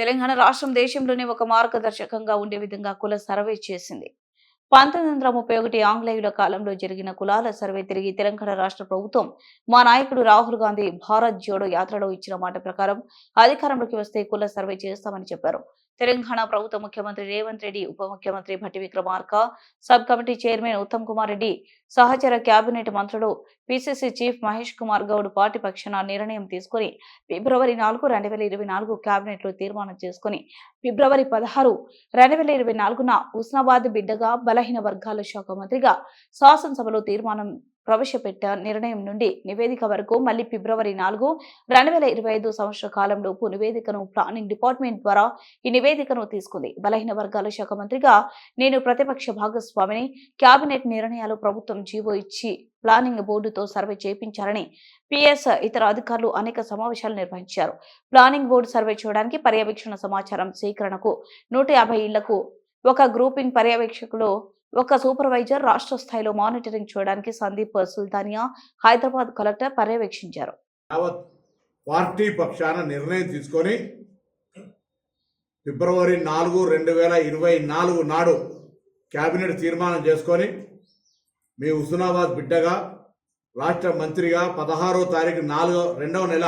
తెలంగాణ రాష్ట్రం దేశంలోనే ఒక మార్గదర్శకంగా ఉండే విధంగా కుల సర్వే చేసింది. పంతొమ్మిది వందల ముప్పై ఒకటి ఆంగ్లేయుల కాలంలో జరిగిన కులాల సర్వే తిరిగి తెలంగాణ రాష్ట్ర ప్రభుత్వం మా నాయకుడు రాహుల్ గాంధీ భారత్ జోడో యాత్రలో ఇచ్చిన మాట ప్రకారం అధికారంలోకి వస్తే కుల సర్వే చేస్తామని చెప్పారు. తెలంగాణ ప్రభుత్వ ముఖ్యమంత్రి రేవంత్ రెడ్డి ఉప ముఖ్యమంత్రి Bhatti Vikramarka sub committee chairman Uttam Kumar Reddy సహచర కేబినెట్ మంత్రులు PCC chief Mahesh Kumar Goud party పక్షాన నిర్ణయం తీసుకుని ఫిబ్రవరి నాలుగు రెండు వేల ఇరవై నాలుగు కేబినెట్లో తీర్మానం చేసుకుని ఫిబ్రవరి పదహారు రెండు వేల ఇరవై నాలుగున హుస్నాబాద్ బిడ్డగా బలహీన వర్గాల శాఖ మంత్రిగా శాసనసభలో తీర్మానం ప్రవేశపెట్ట నిర్ణయం నుండి నివేదిక వరకు మళ్ళీ ఫిబ్రవరి నాలుగు రెండు వేల ఇరవై ఐదు సంవత్సర కాలంలోపు నివేదికను ప్లానింగ్ డిపార్ట్మెంట్ ద్వారా ఈ నివేదికను తీసుకుంది. బలహీన వర్గాల శాఖ మంత్రిగా నేను ప్రతిపక్ష భాగస్వామిని కేబినెట్ నిర్ణయాలు ప్రభుత్వం జీవో ఇచ్చి ప్లానింగ్ బోర్డుతో సర్వే చేయించాలని పిఎస్ ఇతర అధికారులు అనేక సమావేశాలు నిర్వహించారు. ప్లానింగ్ బోర్డు సర్వే చేయడానికి పర్యవేక్షణ సమాచారం సేకరణకు నూట యాభై ఇళ్ళకు ఒక గ్రూపింగ్ పర్యవేక్షకులు ఒక సూపర్వైజర్ రాష్ట్ర స్థాయిలో మానిటరింగ్ చేయడానికి సందీప్ సుల్తానియా హైదరాబాద్ కలెక్టర్ పర్యవేక్షించారు. పార్టీ పక్షాన నిర్ణయం తీసుకొని ఫిబ్రవరి నాలుగు రెండు వేల ఇరవై నాలుగు నాడు కేబినెట్ తీర్మానం చేసుకొని మీ హుస్నాబాద్ బిడ్డగా రాష్ట్ర మంత్రిగా పదహారో తారీఖు నాలుగో రెండవ నెల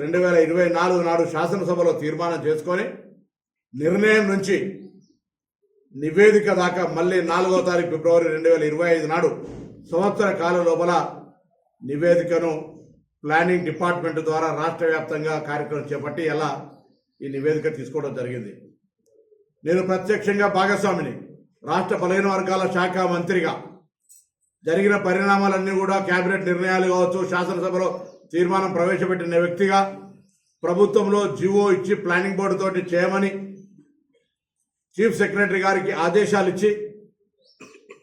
రెండు వేల ఇరవై నాలుగు నాడు శాసనసభలో తీర్మానం చేసుకొని నిర్ణయం నుంచి నివేదిక దాకా మళ్ళీ నాలుగో తారీఖు ఫిబ్రవరి రెండు వేల ఇరవై ఐదు నాడు సంవత్సర కాలం లోపల నివేదికను ప్లానింగ్ డిపార్ట్మెంట్ ద్వారా రాష్ట్ర వ్యాప్తంగా కార్యక్రమం చేపట్టి ఎలా ఈ నివేదిక తీసుకోవడం జరిగింది. నేను ప్రత్యక్షంగా భాగస్వామిని రాష్ట్ర బలహీన వర్గాల శాఖ మంత్రిగా. జరిగిన పరిణామాలన్నీ కూడా కేబినెట్ నిర్ణయాలు కావచ్చు శాసనసభలో తీర్మానం ప్రవేశపెట్టిన వ్యక్తిగా ప్రభుత్వంలో జీవో ఇచ్చి ప్లానింగ్ బోర్డు తోటి చేయమని చీఫ్ సెక్రటరీ గారికి ఆదేశాలు ఇచ్చి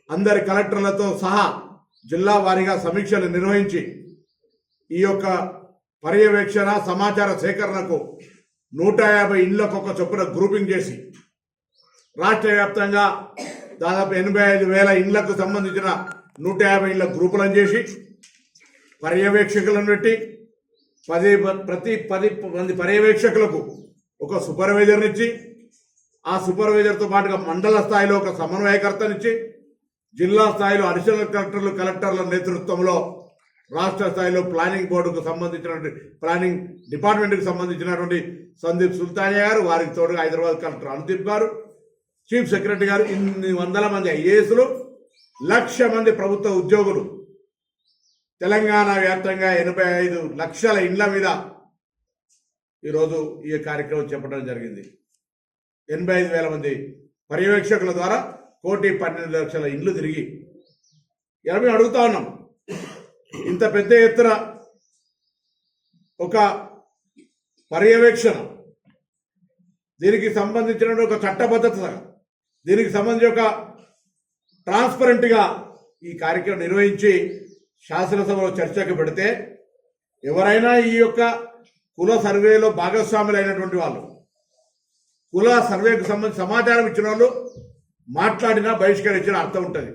అందరి కలెక్టర్లతో సహా జిల్లా వారీగా సమీక్షలు నిర్వహించి ఈ యొక్క పర్యవేక్షణ సమాచార సేకరణకు నూట యాభై ఇళ్ళకు ఒక చొప్పున గ్రూపింగ్ చేసి రాష్ట్ర వ్యాప్తంగా దాదాపు ఎనభై ఐదు వేల ఇళ్ళకు సంబంధించిన నూట యాభై ఇళ్ళ గ్రూపులను చేసి పర్యవేక్షకులను పెట్టి పది ప్రతి పది మంది పర్యవేక్షకులకు ఒక సూపర్వైజర్నిచ్చి ఆ సూపర్వైజర్తో పాటుగా మండల స్థాయిలో ఒక సమన్వయకర్తనిచ్చి జిల్లా స్థాయిలో అడిషనల్ కలెక్టర్లు కలెక్టర్ల నేతృత్వంలో రాష్ట్ర స్థాయిలో ప్లానింగ్ బోర్డుకు సంబంధించినటువంటి ప్లానింగ్ డిపార్ట్మెంట్కి సంబంధించినటువంటి సందీప్ సుల్తానియా గారు వారికి తోడుగా హైదరాబాద్ కలెక్టర్ అనుదీప్ గారు చీఫ్ సెక్రటరీ గారు ఇన్ని వందల మంది ఐఏఎస్లు లక్ష మంది ప్రభుత్వ ఉద్యోగులు తెలంగాణ వ్యాప్తంగా ఎనభై ఐదు లక్షల ఇండ్ల మీద ఈరోజు ఈ కార్యక్రమం చెప్పడం జరిగింది. ఎనభై ఐదు వేల మంది పర్యవేక్షకుల ద్వారా కోటి పన్నెండు లక్షల ఇండ్లు తిరిగి. ఇలా మేము అడుగుతా ఉన్నాం. ఇంత పెద్ద ఎత్తున ఒక పర్యవేక్షణ దీనికి సంబంధించిన ఒక చట్టబద్ధత దీనికి సంబంధించి ఒక ట్రాన్స్పరెంట్గా ఈ కార్యక్రమం నిర్వహించి శాసనసభలో చర్చకు పెడితే ఎవరైనా ఈ యొక్క కుల సర్వేలో భాగస్వాములైనటువంటి వాళ్ళు కుల సర్వేకు సంబంధించి సమాచారం ఇచ్చిన వాళ్ళు మాట్లాడినా బహిష్కరించిన అర్థం ఉంటుంది.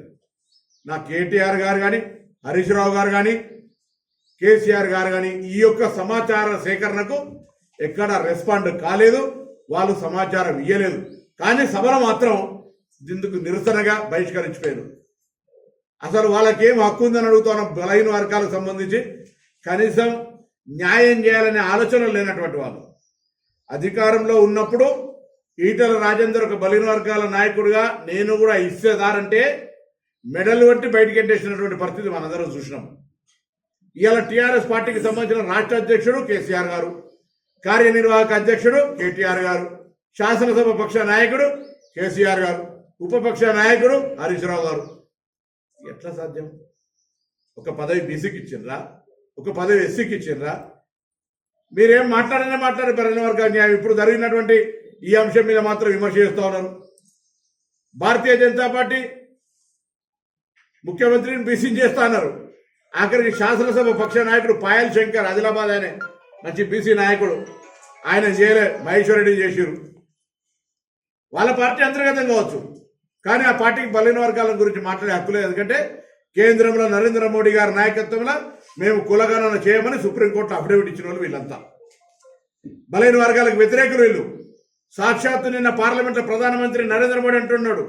నా కేటీఆర్ గారు కానీ హరీష్ రావు గారు కానీ కేసీఆర్ గారు కానీ ఈ యొక్క సమాచార సేకరణకు ఎక్కడ రెస్పాండ్ కాలేదు వాళ్ళు సమాచారం ఇయ్యలేదు. కానీ సభలో మాత్రం ఇందుకు నిరసనగా బహిష్కరించిపోయారు. అసలు వాళ్ళకి ఏం హక్కు ఉందని అడుగుతాను బలహీన వర్గాలకు సంబంధించి. కనీసం న్యాయం చేయాలనే ఆలోచన లేనటువంటి వాళ్ళు. అధికారంలో ఉన్నప్పుడు ఈటల రాజేందర్ ఒక బలిన వర్గాల నాయకుడిగా నేను కూడా ఇచ్చేదారంటే మెడల్ వంటి బయటికి ఎంటేసినటువంటి పరిస్థితి మనందరం చూసినాం. ఇవాళ టీఆర్ఎస్ పార్టీకి సంబంధించిన రాష్ట్ర అధ్యక్షుడు కేసీఆర్ గారు కార్యనిర్వాహక అధ్యక్షుడు కేటీఆర్ గారు శాసనసభ పక్ష నాయకుడు కేసీఆర్ గారు ఉపపక్ష నాయకుడు హరీష్ రావు గారు. ఎట్లా సాధ్యం? ఒక పదవి బీసీకి ఇచ్చిండ్రా? ఒక పదవి ఎస్సీకి ఇచ్చిండ్రా? మీరేం మాట్లాడినా మాట్లాడే పరిణ వర్గ న్యాయం ఇప్పుడు జరిగినటువంటి ఈ అంశం మీద మాత్రం విమర్శ చేస్తూ ఉన్నారు భారతీయ జనతా పార్టీ ముఖ్యమంత్రిని బీసీ చేస్తా అన్నారు. ఆఖరికి శాసనసభ పక్ష నాయకుడు పాయల్ శంకర్ ఆదిలాబాద్ అనే మంచి బీసీ నాయకుడు. ఆయన చేయలే మహేశ్వర్ రెడ్డి చేసిరు వాళ్ళ పార్టీ అంతర్గతం కావచ్చు. కానీ ఆ పార్టీకి బలైన వర్గాల గురించి మాట్లాడే హక్కు లేదు. ఎందుకంటే కేంద్రంలో నరేంద్ర మోడీ గారి నాయకత్వంలో మేము కులగణన చేయమని సుప్రీంకోర్టు అఫిడవిట్ ఇచ్చిన వాళ్ళు వీళ్ళంతా. బలైన వర్గాలకు వ్యతిరేకులు వీళ్ళు. సాక్షాత్తు నిన్న పార్లమెంట్లో ప్రధానమంత్రి నరేంద్ర మోడీ అంటున్నాడు.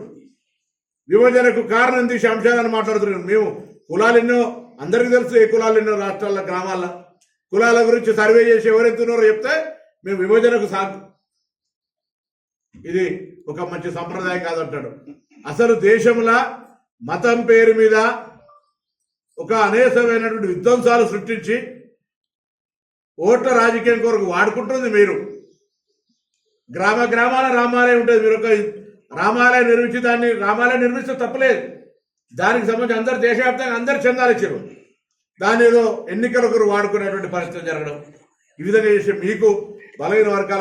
విభజనకు కారణం తీసే అంశాలను మాట్లాడుతున్నాడు మేము కులాలు ఎన్నో అందరికీ తెలుసు ఏ కులాలు ఎన్నో రాష్ట్రాల్లో గ్రామాల్లో కులాల గురించి సర్వే చేసి ఎవరెత్తున్నారో చెప్తే మేము విభజనకు సా ఇది ఒక మంచి సంప్రదాయం కాదంటాడు. అసలు దేశంలో మతం పేరు మీద ఒక అనేకమైనటువంటి విధ్వంసాలు సృష్టించి ఓట్ల రాజకీయం కొరకు వాడుకుంటుంది మీరు. గ్రామ గ్రామాల రామాలయం ఉంటుంది. మీరు ఒక రామాలయం నిర్మించి దాన్ని రామాలయం నిర్మిస్తే తప్పలేదు. దానికి సంబంధించి అందరు దేశవ్యాప్తంగా అందరు చందాలు ఇచ్చారు. దాని ఏదో ఎన్నికల ఒకరు వాడుకునేటువంటి పరిస్థితి జరగడం ఈ విధంగా చేసే మీకు బలహీన వర్గాల